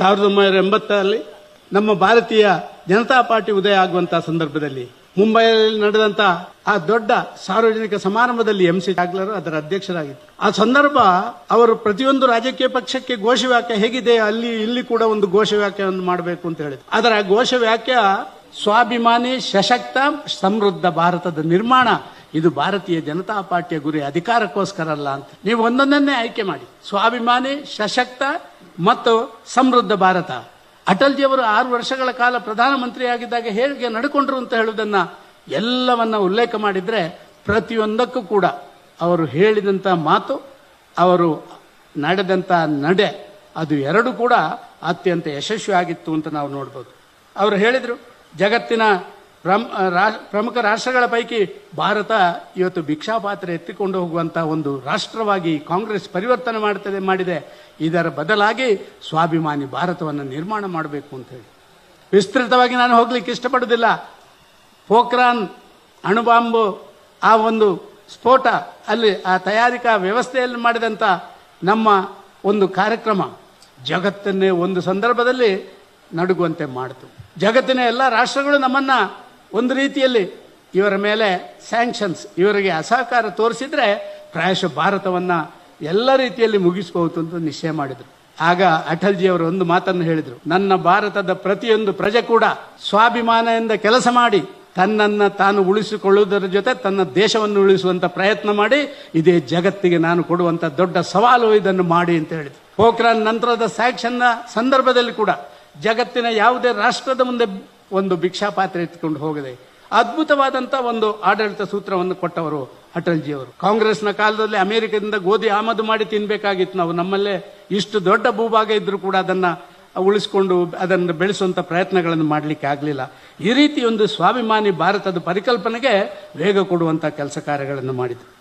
ಸಾವಿರದ ಒಂಬೈನೂರ ಎಂಬತ್ತರಲ್ಲಿ ನಮ್ಮ ಭಾರತೀಯ ಜನತಾ ಪಾರ್ಟಿ ಉದಯ ಆಗುವಂತಹ ಸಂದರ್ಭದಲ್ಲಿ ಮುಂಬೈಯಲ್ಲಿ ನಡೆದಂತ ಆ ದೊಡ್ಡ ಸಾರ್ವಜನಿಕ ಸಮಾರಂಭದಲ್ಲಿ ಎಂ ಸಿ ಜಾಗ್ಲರು ಅದರ ಅಧ್ಯಕ್ಷರಾಗಿದ್ದರು. ಆ ಸಂದರ್ಭ ಅವರು ಪ್ರತಿಯೊಂದು ರಾಜಕೀಯ ಪಕ್ಷಕ್ಕೆ ಘೋಷವಾಕ್ಯ ಹೇಗಿದೆ, ಅಲ್ಲಿ ಇಲ್ಲಿ ಕೂಡ ಒಂದು ಘೋಷವಾಕ್ಯವನ್ನು ಮಾಡಬೇಕು ಅಂತ ಹೇಳಿದ್ರು. ಅದರ ಘೋಷವಾಕ್ಯ ಸ್ವಾಭಿಮಾನಿ, ಸಶಕ್ತ, ಸಮೃದ್ಧ ಭಾರತದ ನಿರ್ಮಾಣ. ಇದು ಭಾರತೀಯ ಜನತಾ ಪಾರ್ಟಿಯ ಗುರಿ ಅಧಿಕಾರಕ್ಕೋಸ್ಕರ ಅಲ್ಲ ಅಂತ. ನೀವು ಒಂದೊಂದನ್ನೇ ಆಯ್ಕೆ ಮಾಡಿ. ಸ್ವಾಭಿಮಾನಿ, ಸಶಕ್ತ ಮತ್ತು ಸಮೃದ್ಧ ಭಾರತ. ಅಟಲ್ಜಿಯವರು ಆರು ವರ್ಷಗಳ ಕಾಲ ಪ್ರಧಾನಮಂತ್ರಿಯಾಗಿದ್ದಾಗ ಹೇಗೆ ನಡ್ಕೊಂಡ್ರು ಅಂತ ಹೇಳುವುದನ್ನ ಎಲ್ಲವನ್ನ ಉಲ್ಲೇಖ ಮಾಡಿದ್ರೆ ಪ್ರತಿಯೊಂದಕ್ಕೂ ಕೂಡ ಅವರು ಹೇಳಿದಂತ ಮಾತು, ಅವರು ನಡೆದಂತ ನಡೆ, ಅದು ಎರಡು ಕೂಡ ಅತ್ಯಂತ ಯಶಸ್ವಿ ಆಗಿತ್ತು ಅಂತ ನಾವು ನೋಡ್ಬೋದು. ಅವರು ಹೇಳಿದರು, ಜಗತ್ತಿನ ಪ್ರಮ್- ಪ್ರಮುಖ ರಾಷ್ಟ್ರಗಳ ಪೈಕಿ ಭಾರತ ಇವತ್ತು ಭಿಕ್ಷಾಪಾತ್ರೆ ಎತ್ತಿಕೊಂಡು ಹೋಗುವಂತ ಒಂದು ರಾಷ್ಟ್ರವಾಗಿ ಕಾಂಗ್ರೆಸ್ ಪರಿವರ್ತನೆ ಮಾಡ್ತದೆ, ಮಾಡಿದೆ. ಇದರ ಬದಲಾಗಿ ಸ್ವಾಭಿಮಾನಿ ಭಾರತವನ್ನು ನಿರ್ಮಾಣ ಮಾಡಬೇಕು ಅಂತ ಹೇಳಿ. ವಿಸ್ತೃತವಾಗಿ ನಾನು ಹೋಗ್ಲಿಕ್ಕೆ ಇಷ್ಟಪಡುವುದಿಲ್ಲ. ಪೋಖ್ರಾನ್ ಅಣುಬಾಂಬು ಆ ಒಂದು ಸ್ಫೋಟ ಅಲ್ಲಿ ಆ ತಯಾರಿಕಾ ವ್ಯವಸ್ಥೆಯಲ್ಲಿ ಮಾಡಿದಂಥ ನಮ್ಮ ಒಂದು ಕಾರ್ಯಕ್ರಮ ಜಗತ್ತನ್ನೇ ಒಂದು ಸಂದರ್ಭದಲ್ಲಿ ನಡುಗುವಂತೆ ಮಾಡಿತು. ಜಗತ್ತಿನ ಎಲ್ಲ ರಾಷ್ಟ್ರಗಳು ನಮ್ಮನ್ನ ಒಂದು ರೀತಿಯಲ್ಲಿ ಇವರ ಮೇಲೆ ಸ್ಯಾಂಕ್ಷನ್ಸ್ ಇವರಿಗೆ ಅಸಹಕಾರ ತೋರಿಸಿದ್ರೆ ಪ್ರಾಯಶಃ ಭಾರತವನ್ನು ಎಲ್ಲ ರೀತಿಯಲ್ಲಿ ಮುಗಿಸಬಹುದು ಅಂತ ನಿಶ್ಚಯ ಮಾಡಿದರು. ಆಗ ಅಟಲ್ಜಿ ಅವರು ಒಂದು ಮಾತನ್ನು ಹೇಳಿದರು. ನನ್ನ ಭಾರತದ ಪ್ರತಿಯೊಂದು ಪ್ರಜೆ ಕೂಡ ಸ್ವಾಭಿಮಾನದಿಂದ ಕೆಲಸ ಮಾಡಿ ತನ್ನನ್ನು ತಾನು ಉಳಿಸಿಕೊಳ್ಳುವುದರ ಜೊತೆ ತನ್ನ ದೇಶವನ್ನು ಉಳಿಸುವಂಥ ಪ್ರಯತ್ನ ಮಾಡಿ ಇದೇ ಜಗತ್ತಿಗೆ ನಾನು ಕೊಡುವಂಥ ದೊಡ್ಡ ಸವಾಲು ಇದನ್ನು ಮಾಡಿ ಅಂತ ಹೇಳಿದರು. ಪೋಖ್ರಾನ್ ನಂತರದ ಸ್ಯಾಕ್ಷನ್ನ ಸಂದರ್ಭದಲ್ಲಿ ಕೂಡ ಜಗತ್ತಿನ ಯಾವುದೇ ರಾಷ್ಟ್ರದ ಮುಂದೆ ಒಂದು ಭಿಕ್ಷಾಪಾತ್ರೆ ಎತ್ಕೊಂಡು ಹೋಗದೆ. ಅದ್ಭುತವಾದಂತ ಒಂದು ಆಡಳಿತ ಸೂತ್ರವನ್ನು ಕೊಟ್ಟವರು ಅಟಲ್ಜಿ ಅವರು ಕಾಂಗ್ರೆಸ್ನ ಕಾಲದಲ್ಲಿ ಅಮೆರಿಕದಿಂದ ಗೋಧಿ ಆಮದು ಮಾಡಿ ತಿನ್ಬೇಕಾಗಿತ್ತು ನಾವು. ನಮ್ಮಲ್ಲೇ ಇಷ್ಟು ದೊಡ್ಡ ಭೂಭಾಗ ಇದ್ರೂ ಕೂಡ ಅದನ್ನ ಉಳಿಸಿಕೊಂಡು ಅದನ್ನು ಬೆಳೆಸುವಂತ ಪ್ರಯತ್ನಗಳನ್ನು ಮಾಡಲಿಕ್ಕೆ ಆಗಲಿಲ್ಲ. ಈ ರೀತಿ ಒಂದು ಸ್ವಾಭಿಮಾನಿ ಭಾರತದ ಪರಿಕಲ್ಪನೆಗೆ ವೇಗ ಕೊಡುವಂಥ ಕೆಲಸ ಕಾರ್ಯಗಳನ್ನು ಮಾಡಿದ್ರು.